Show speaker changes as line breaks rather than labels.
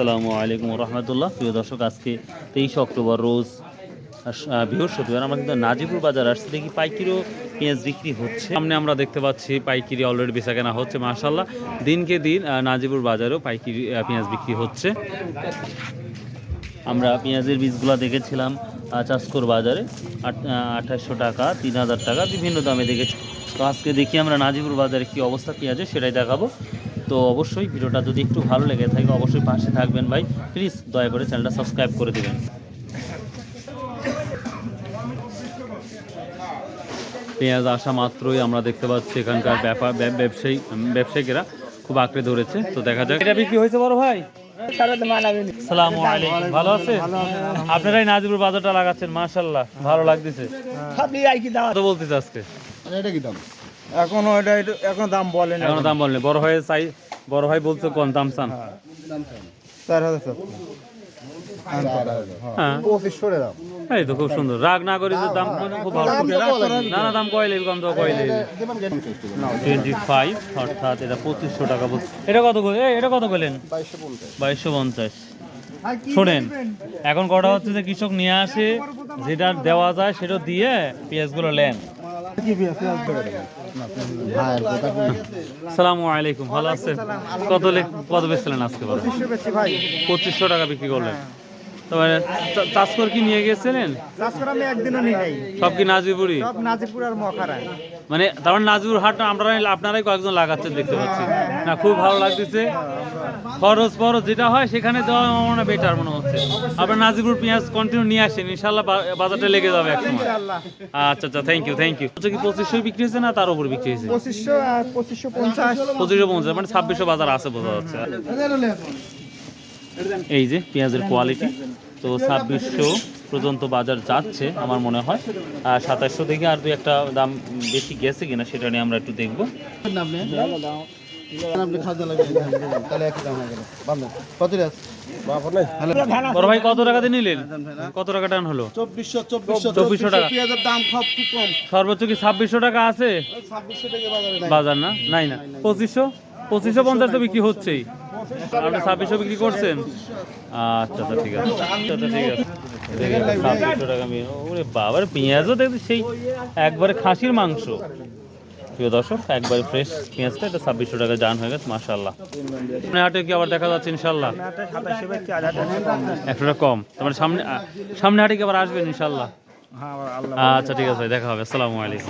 আসসালামু আলাইকুম রহমতুল্লাহ প্রিয় দর্শক, আজকে তেইশে অক্টোবর রোজ বৃহস্পতিবার আমরা কিন্তু নাজিপুর বাজার আসছি। দেখি পাইকিরও পেঁয়াজ বিক্রি হচ্ছে। সামনে আমরা দেখতে পাচ্ছি পাইকিরি অলরেডি বেচা কেনা হচ্ছে মাশাল্লাহ দিনকে দিন নাজিপুর বাজারেও পাইকিরি পেঁয়াজ বিক্রি হচ্ছে। আমরা পেঁয়াজের বীজগুলো দেখেছিলাম চাষকর বাজারে। আঠাশশো টাকা, তিন হাজার টাকা, বিভিন্ন দামে দেখেছি। তো আজকে দেখি আমরা নাজিপুর বাজারে কী অবস্থা পেঁয়াজের, সেটাই দেখাবো। তো অবশ্যই ভিডিওটা যদি একটু ভালো লেগে থাকে অবশ্যই পাশে থাকবেন ভাই। প্লিজ দয়া করে চ্যানেলটা সাবস্ক্রাইব করে দেবেন। পেঁয়াজ আসা মাত্রই আমরা দেখতে পাচ্ছি এখানকার ব্যাপার ব্যবসায়ী ব্যবসায়িকেরা খুব আঁকড়ে ধরেছে। তো দেখা যাক। এটা বিক্রি হয়েছে বড় ভাই? সালাম ভালো আছে আপনারাই নাজিপুর বাজারটা লাগাচ্ছেন মাশাল্লাহ ভালো লাগতেছে। বলতেছে আজকে?
এটা কি দাম?
এখন ওইটা এখন দাম বলেন
এখনও দাম বললে বড় ভাই চাই বড় ভাই বলছে কোন দাম চান?
চার হাজার সত্তর।
হ্যাঁ। এই তো খুব সুন্দর। রাগ না করে দাম মানে খুব ভালো। দাম কম তো টোয়েন্টি ফাইভ অর্থাৎ এটা পঁচিশশো টাকা এটা কত এটা
বাইশশো পঞ্চাশ
বাইশশো পঞ্চাশ। শোনেন এখন কটা হচ্ছে যে কৃষক নিয়ে আসে যেটা দেওয়া যায় সেটা দিয়ে পেঁয়াজগুলো নেন। সালামু আলাইকুম ভালো আছেন? কত কত বেচলেন আজকে পঁচিশশো টাকা বিক্রি করলেন। তবে চাষ করে কি নিয়ে গেছিলেন?
চাষ আমি একদিনও নিই নাই
সব কি নাজিপুরি?
সব নাজিপুর আর মখারায়
মানে তার মানে নাজিপুর হাটটা আপনারাই আপনারাই কয়েকজন লাগাচ্ছেন দেখতে পাচ্ছি। না খুব ভালো লাগতেছে। খরচ ফরচ যেটা হয় সেখানে দেওয়া আমার মনে বেটার মনে হচ্ছে। আপনার নাজিপুর পেঁয়াজ কন্টিনিউ নিয়ে আসেন ইনশাল্লাহ বাজারটা লেগে যাবে এক সময়। আচ্ছা আচ্ছা থ্যাংক ইউ থ্যাংক ইউ কি পঁচিশশো বিক্রি হয়েছে না তার উপর বিক্রি হয়েছে?
পঁচিশশো পঁচিশশো পঞ্চাশ।
পঁচিশশো পঞ্চাশ মানে ছাব্বিশশো বাজার আছে বোঝা যাচ্ছে। এই যে পেঁয়াজের কোয়ালিটি তো ছাব্বিশশো পর্যন্ত বাজার যাচ্ছে আমার মনে হয়। আর সাতাশশো থেকে আর দুই একটা দাম বেশি গেছে কিনা সেটা নিয়ে আমরা একটু দেখব।
তাহলে একই দাম হয়ে গেল। বান্ধব কত
ভাই কত টাকাতে নিলেন? কত টাকা টান হলো?
চব্বিশশো
টাকা।
পেঁয়াজের দাম খুব খুব কম।
সর্বোচ্চ কি ছাব্বিশশো টাকা আছে?
ছাব্বিশশো টাকা বাজারে নাই।
বাজার না? নাই না। পঁচিশশো? পঁচিশশো পঞ্চাশ বিক্রি হচ্ছেই। আপনি ছাব্বিশশো বিক্রি করছেন? আচ্ছা আচ্ছা ঠিক আছে। আচ্ছা আচ্ছা, ঠিক আছে। ছাব্বিশশো টাকা আমি ওরে বাবার পেঁয়াজও সেই একবারে খাসির মাংস। প্রিয় দর্শক একবারে ফ্রেশ পেঁয়াজটা এটা ছাব্বিশশো টাকা জান হয়ে গেছে আপনার হাটে কি আবার দেখা যাচ্ছে ইনশাল্লাহ কম। মানে সামনে সামনে হাটে কি আবার আসবেন ইনশাল্লাহ
হ্যাঁ
আচ্ছা ঠিক আছে দেখা হবে। আসসালামু আলাইকুম।